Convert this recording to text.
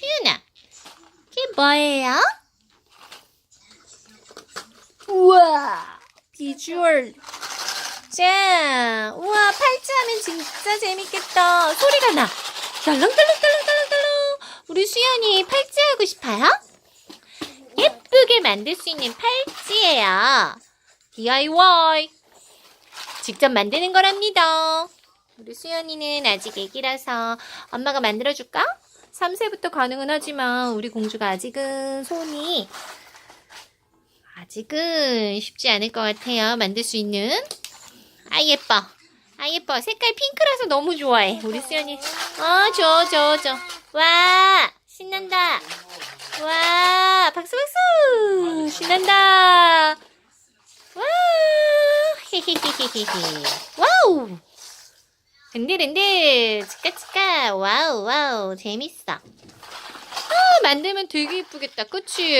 수연아, 이게 뭐예요? 우와, 비주얼. 자, 우와, 팔찌하면 진짜 재밌겠다. 소리가 나. 떨렁떨렁떨렁떨렁떨렁. 우리 수연이 팔찌하고 싶어요? 예쁘게 만들 수 있는 팔찌예요. DIY. 직접 만드는 거랍니다. 우리 수연이는 아직 애기라서 엄마가 만들어줄까? 3세부터 가능은 하지만 우리 공주가 아직은 손이 아직은 쉽지 않을 것 같아요. 만들 수 있는. 아, 예뻐. 아, 예뻐. 색깔 핑크라서 너무 좋아해. 우리 수연이. 어, 좋아, 좋아, 좋아. 와, 신난다. 와, 박수, 박수. 신난다. 와, 히히히히히히. 와우. 흔들흔들. 치까치까. 와우, 와우. 재밌어. 아, 만들면 되게 이쁘겠다. 그치?